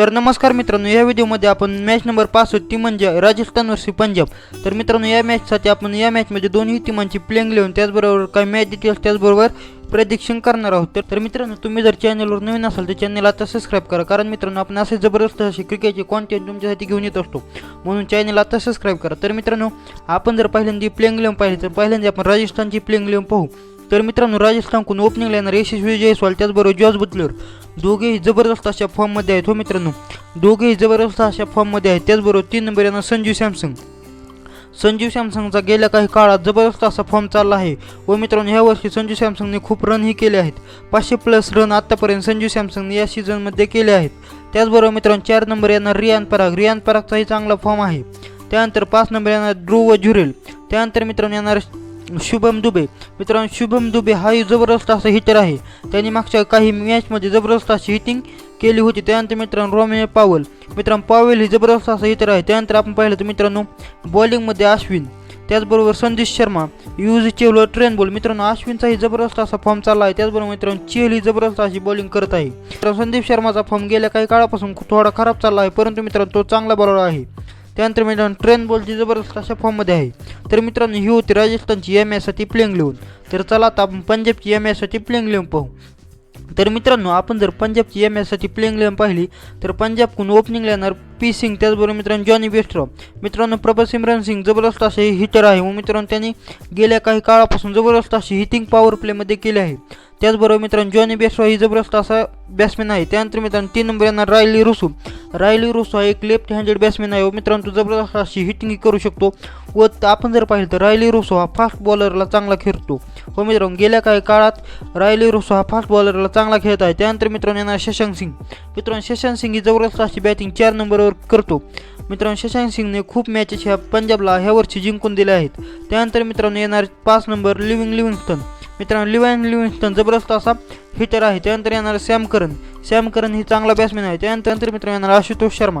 तर नमस्कार मित्रांनो या व्हिडिओमध्ये आपण मॅच नंबर पाच ती म्हणजे राजस्थान वर्षी पंजाब. तर मित्रांनो या मॅचसाठी आपण या मॅचमध्ये दोन्ही टीमांची प्लेंग लिहून त्याचबरोबर काही मॅच डिटेल्स त्याचबरोबर प्रदिक्षण करणार आहोत. तर- मित्रांनो तुम्ही जर चॅनलवर नवीन असाल तर चॅनल आता सबस्क्राईब करा. कारण मित्रांनो आपण असे जबरदस्त असे क्रिकेटचे कॉन्टेंट तुमच्यासाठी घेऊन येत असतो. म्हणून चॅनल आता सबस्क्राईब करा. तर मित्रांनो आपण जर पहिल्यांदा प्लेंग लिहून पाहिली तर पहिल्यांदा आपण राजस्थानची प्लेंग लिहून पाहू. तर मित्रांनो राजस्थानकडून ओपनिंगला येणार यशस्वी जयस्वाल त्याचबरोबर जॉर्ज बुटलर दोघेही जबरदस्त अशा फॉर्ममध्ये आहेत हो मित्रांनो. दोघेही जबरदस्त अशा फॉर्ममध्ये आहेत त्याचबरोबर तीन नंबर येणार संजू सॅमसंग. संजीव सॅमसंगचा गेल्या काही काळात जबरदस्त असा फॉर्म चालला आहे. व मित्रांनो ह्या वर्षी संजू सॅमसंगने खूप रनही केले आहेत. पाचशे प्लस रन आत्तापर्यंत संजू सॅमसंगने या सीझनमध्ये केले आहेत. त्याचबरोबर मित्रांनो चार नंबर येणार रियान पराग. रियान परागचाही चांगला फॉर्म आहे. त्यानंतर पाच नंबर येणार ध्रुव झुरेल त्यानंतर मित्रांनो येणार शुभम दुबे. मित्रांनो शुभम दुबे हाही जबरदस्त असा हिटर आहे. त्यांनी मागच्या काही मॅचमध्ये जबरदस्त अशी हिटिंग केली होती. त्यानंतर मित्रांनो रोमे पावल. मित्रांनो पावेल ही जबरदस्त असा हिटर आहे. त्यानंतर आपण पाहिलं तर मित्रांनो बॉलिंगमध्ये अश्विन. त्याचबरोबर संदेश शर्मा युज चेहलो ट्रेन बॉल मित्रांनो अश्विनचाही जबरदस्त असा फॉर्म चालला आहे. त्याचबरोबर मित्रांनो चेल ही जबरदस्त अशी बॉलिंग करत आहे. मित्रांनो संदीप शर्माचा फॉर्म गेल्या काही काळापासून थोडा खराब चालला आहे. परंतु मित्रांनो तो चांगला बॉलर आहे. त्यानंतर मित्रांनो ट्रेन बॉलची जबरदस्त अशा फॉर्ममध्ये आहे. तर मित्रांनो ही होती राजस्थानची एम एसाठी प्लेंग लिहून तर चला आता आपण पंजाबची एम एसाठी प्लेंग लिहून पाहू. तर मित्रांनो आपण जर पंजाबची एम एससाठी प्लेइंग लेन पाहिली तर पंजाबकडून ओपनिंगला येणार पी सिंग त्याचबरोबर मित्रांनो जॉनी बेस्ट्रॉ मित्रांनो प्रभा सिमरन सिंग जबरदस्त असे हिटर आहे. व मित्रांनो त्यांनी गेल्या काही काळापासून जबरदस्त अशी हिटिंग पॉवर प्लेमध्ये केली आहे. त्याचबरोबर मित्रांनो जॉनी बेस्ट्रॉ ही जबरदस्त असा बॅट्समॅन आहे. त्यानंतर मित्रांनो तीन नंबर येणार रायली रुसू रायली रुसू हा एक लेफ्ट हँडेड बॅट्समॅन आहे. व मित्रांनो तो जबरदस्त अशी हिटिंग करू शकतो. व आपण जर पाहिलं तर रायली रुसो हा फास्ट बॉलरला चांगला खेळतो. हो मित्रांनो गेल्या काही काळात रायली रुसो हा फास्ट बॉलरला चांगला खेळत आहे. त्यानंतर मित्रांनो येणार शशांक सिंग मित्रांनो शशांक सिंग ही जबरदस्त अशी बॅटिंग चार नंबरवर करतो. मित्रांनो शशांक सिंगने खूप मॅचेस ह्या पंजाबला ह्या वर्षी जिंकून दिले आहेत. त्यानंतर मित्रांनो येणार पाच नंबर लिव्हिंग लिव्हिंगस्टन मित्रांनो लिव्हिंग लिव्हिंगस्टन जबरदस्त असा हिटर आहे. त्यानंतर येणार सॅम करन सॅम करन ही चांगला बॅट्समॅन आहे. त्यानंतर मित्रांनो येणार आशुतोष शर्मा.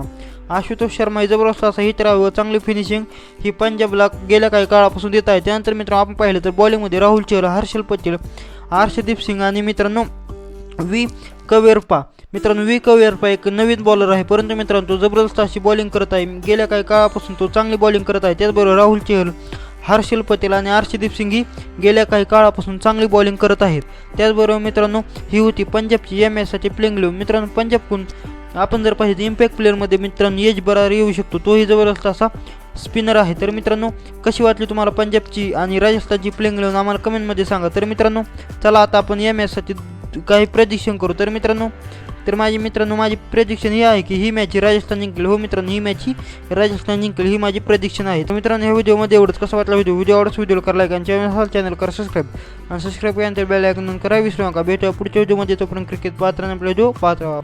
आशुतोष शर्मा ही जबरदस्त असा हिटर आहे व चांगली फिनिशिंग ही पंजाबला गेल्या काही काळापासून देत आहे. त्यानंतर मित्रांनो आपण पाहिलं तर बॉलिंगमध्ये राहुल चेहरा हर्षल पटेल हर्षदीप सिंग आणि मित्रांनो वी कवेरपा. मित्रांनो वी कवेरपा एक नवीन बॉलर आहे. परंतु मित्रांनो तो जबरदस्त अशी बॉलिंग करत आहे. गेल्या काही काळापासून तो चांगली बॉलिंग करत आहे. त्याचबरोबर राहुल चेहल हर्षल पटेल आणि हर्षदीप सिंग ही गेल्या काही काळापासून चांगली बॉलिंग करत आहेत. त्याचबरोबर मित्रांनो ही होती पंजाबची एम एससाठी प्लेंग लिव्ह मित्रांनो पंजाबकडून आपण जर पाहिजे इम्पॅक्ट प्लेअरमध्ये मित्रांनो एज बरार येऊ शकतो. तोही जबरदस्त असा स्पिनर आहे. तर मित्रांनो कशी वाटली तुम्हाला पंजाबची आणि राजस्थानची प्लेंग लिहून आम्हाला कमेंटमध्ये सांगा. तर मित्रांनो चला आता आपण एम एससाठी काही प्रदिक्षण करू. तर मित्रांनो तर माझे मित्रांनो माझी प्रेडिक्शन ही आहे की ही मॅच राजस्थान जिंकेल हो मित्रांनो ही मॅच ही राजस्थान जिंकेल ही माझी प्रेडिक्शन आहे. तर मित्रांनो ह्या व्हिडिओमध्ये एवढंच. कसं वाटला व्हिडिओ? व्हिडिओ आवडच व्हिडिओ करा लाईक आणि चॅनल चॅनल करा सबस्क्राईब आणि सबस्क्राईब केल्यानंतर बेल आयकॉन करा. विसरू नका. भेटूया पुढच्या व्हिडिओमध्ये. तोपर्यंत क्रिकेट पात्र आपला व्हिडिओ पात्र